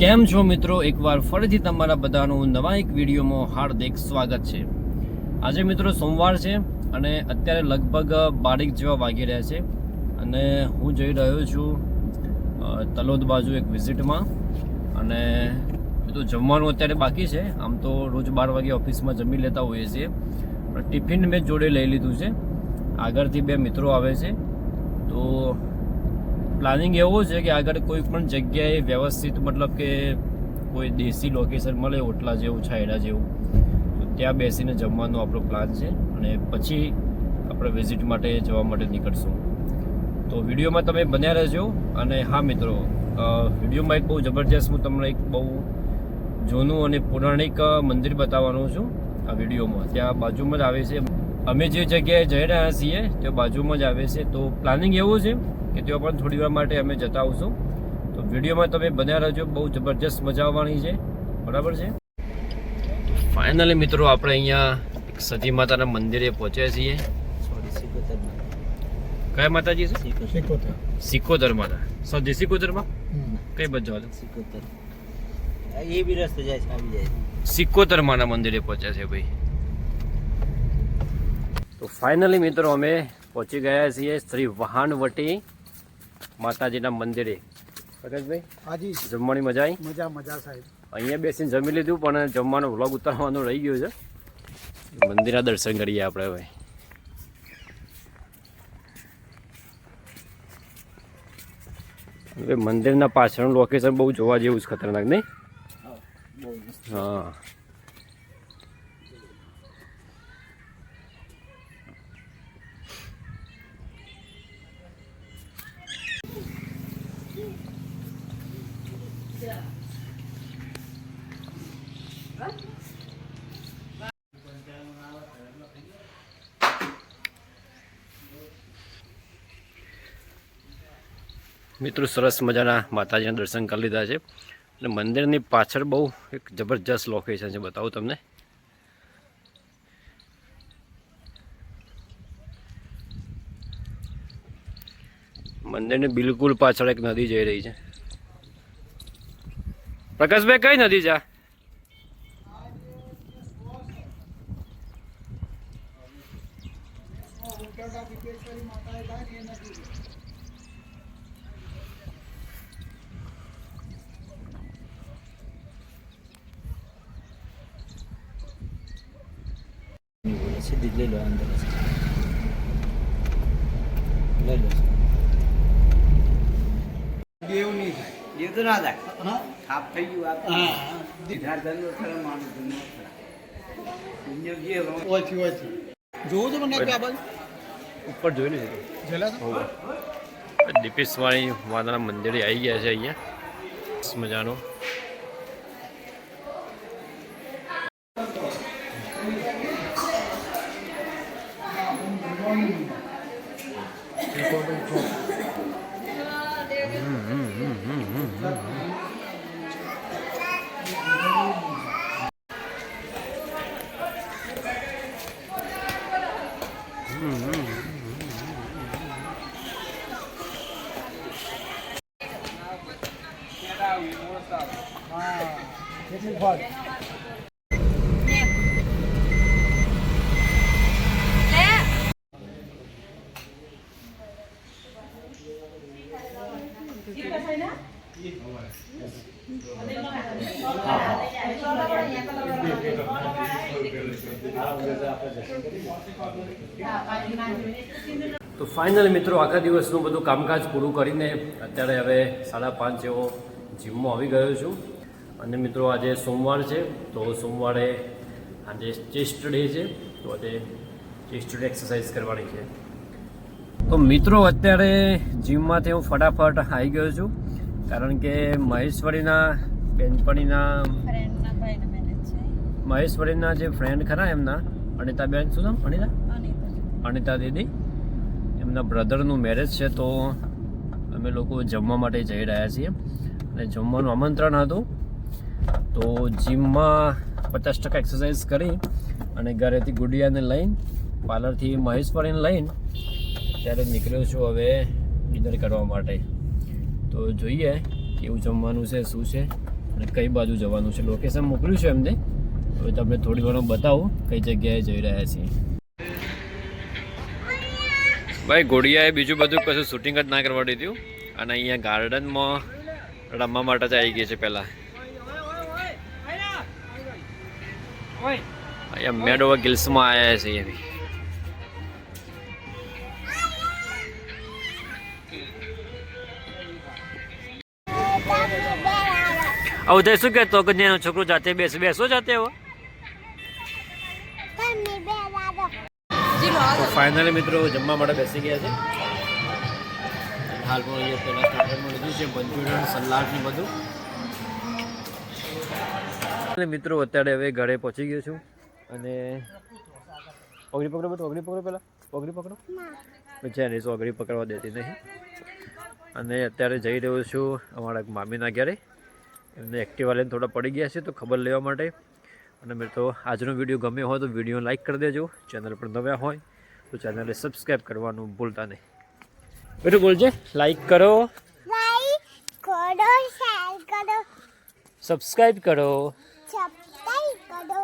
કેમ છો મિત્રો? એકવાર ફરીથી તમારા બધાનું નવા એક વિડીયોમાં હાર્દિક સ્વાગત છે. આજે મિત્રો સોમવાર છે અને અત્યારે લગભગ બારીક જેવા વાગી રહ્યા છે અને હું જઈ રહ્યો છું તલોદ બાજુ એક વિઝિટમાં. અને તો જમવાનું અત્યારે બાકી છે. આમ તો રોજ બાર વાગે ઓફિસમાં જમી લેતા હોઈએ છીએ. પણ ટિફિન મેં જોડે લઈ લીધું છે. આગળથી બે મિત્રો આવે છે. તો પ્લાનિંગ એવો છે કે આગળ કોઈ પણ જગ્યાએ વ્યવસ્થિત, મતલબ કે કોઈ દેશી લોકેશન મળે, ઓટલા જેવું, છાયડા જેવું, તો ત્યાં બેસીને જમવાનો આપણો પ્લાન છે અને પછી આપણે વિઝિટ માટે જવા માટે નીકળશું. તો વિડીયોમાં તમે બન્યા રહેજો અને હા મિત્રો વિડીયોમાં એક બહુ જબરજસ્ત હું તમને એક બહુ જૂનું અને પૌરાણિક મંદિર બતાવવાનું છું આ વિડીયોમાં. ત્યાં બાજુમાં જ આવે છે. અમે જે જગ્યાએ જઈ રહ્યા છીએ તે બાજુમાં જ આવે છે. તો પ્લાનિંગ એવું છે કે ત્યાં પણ થોડી વાર માટે અમે જતા આવશું. તો વિડીયોમાં તમે બન્યા રહેજો. બહુ જબરજસ્ત મજા આવવાની છે. બરાબર છે? ફાઇનલી મિત્રો આપણે અહીંયા સતી માતાના મંદિરે પહોંચ્યા છીએ. સોરી સિકોતર કયા માતાજી છે? સિકોતર. માતા. સદી સિકોતરમાં કઈ બાજુ સિકોતર. એ બી રસ્તે જાય છે આવી જાય છે. સિકોતર માના મંદિરે પહોંચ્યા છે ભાઈ. તો ફાઇનલી મિત્રો અમે પહોંચી ગયા છીએ શ્રી વહાણવટી માતાજીના મંદિરે. પ્રકાશભાઈ હાજી. જમવાની મજા આવી મજા મજા સાહેબ. અહીંયા બેસીને જમી લીધું પણ જમવાનો વ્લોગ ઉતારવાનો રહી ગયો છે. મંદિરના દર્શન કરીએ આપણે હવે. હવે મંદિરના પાછળનું લોકેશન બહુ જોવા જેવું છે ખતરનાક નહીં? હા. મિત્રો, સરસ મજાના માતાજીના દર્શન કરી લીધા છે. અને મંદિરની પાછળ બહુ એક જબરજસ્ત લોકેશન છે, બતાવું તમને. મંદિરની બિલકુલ પાછળ એક નદી જઈ રહી છે. પ્રકાશભાઈ કઈ નદી જા? સીધી જ લઈ લો અંદર લઈ લો. દેવ નહીં થાય એ તો ના થાય. હા. થાપ થઈ ગયું આ હા સીધા ધંધો ખરો માણસ ધંધો ખરો. ઓછી ઓછી. જોવું છે મને આ બાજુ? ઉપર જોઈ છે જેલા છે દીપેશવાળી માતાના મંદિરે આવી ગયા છે અહીંયા. સરસ મજાનું હા કેટલી ફળ તો ફાઇનલ મિત્રો આખા દિવસનું બધું કામકાજ પૂરું કરીને અત્યારે હવે સાડા પાંચ જેવો જીમમાં આવી ગયો છું. અને મિત્રો આજે સોમવાર છે, તો સોમવારે આજે ચેસ્ટ ડે છે, તો આજે ચેસ્ટ ડે એક્સરસાઇઝ કરવાની છે. તો મિત્રો અત્યારે જીમમાંથી હું ફટાફટ આવી ગયો છું. કારણ કે મહેશ્વરીના બેનપણીના મહેશ્વરીના જે ફ્રેન્ડ ખરા એમના અનિતાબેન શું નામ? અનિતા? અનિતા. અનિતા દીદી. એમના બ્રધરનું મેરેજ છે તો અમે લોકો જમવા માટે જઈ રહ્યા છીએ. અને જમવાનું આમંત્રણ હતું. તો જીમમાં પચાસ ટકા એક્સરસાઇઝ કરી અને ઘરેથી ગુડિયાને લઈને પાર્લરથી મહેશ્વરીને લઈને ત્યારે નીકળ્યો છું હવે ડિનર કરવા માટે. તો જોઈએ કેવું જમવાનું છે, શું છે અને કઈ બાજુ જવાનું છે. લોકેશન મોકલ્યું છે એમને. હવે તમને થોડી ઘણું બતાવું કઈ જગ્યાએ જઈ રહ્યા છીએ. ભાઈ ઘોડિયાએ બીજું બધું કશું શૂટિંગ જ ના કરવા દીધું. અને અહીંયા ગાર્ડનમાં રમવા માટે જ આવી ગઈ છે પહેલાં. અહીંયા મેડોવા ગિલ્સમાં આવ્યા છે તે શું કહેતો? કે એનો છોકરો જાતે બેસ બેસો જાતે હો ફાઇનલી મિત્રો જમવા માટે બેસી ગયા છે. હાલમાં અહીંયા પહેલાં સ્ટાર્ટરમાં લીધું છે, મંચુરિયન, સલાડ ને બધું. મિત્રો અત્યારે હવે ઘરે પહોંચી ગયો છું. અને ઓગળી પકડો બેટો, ઓગળી પકડો પહેલાં ઓગળી પકડો. પછી નહીં ઓગળી પકડવા દેતી નહીં. અને અત્યારે જઈ રહ્યો છું અમારા મામીના ઘરે. એમને એક્ટિવા લઈને થોડા પડી ગયા છે તો ખબર લેવા માટે. અને મેં તો આજનો વીડિયો ગમ્યો હોય તો વીડિયો લાઇક કરી દેજો. ચેનલ પર નવ્યા હોય તો ચેનલને સબસ્ક્રાઈબ કરવાનું ભૂલતા નહીં. બેટું બોલજે લાઇક કરો. સબસ્ક્રાઈબ કરો સબસ્ક્રાઈબ કરો.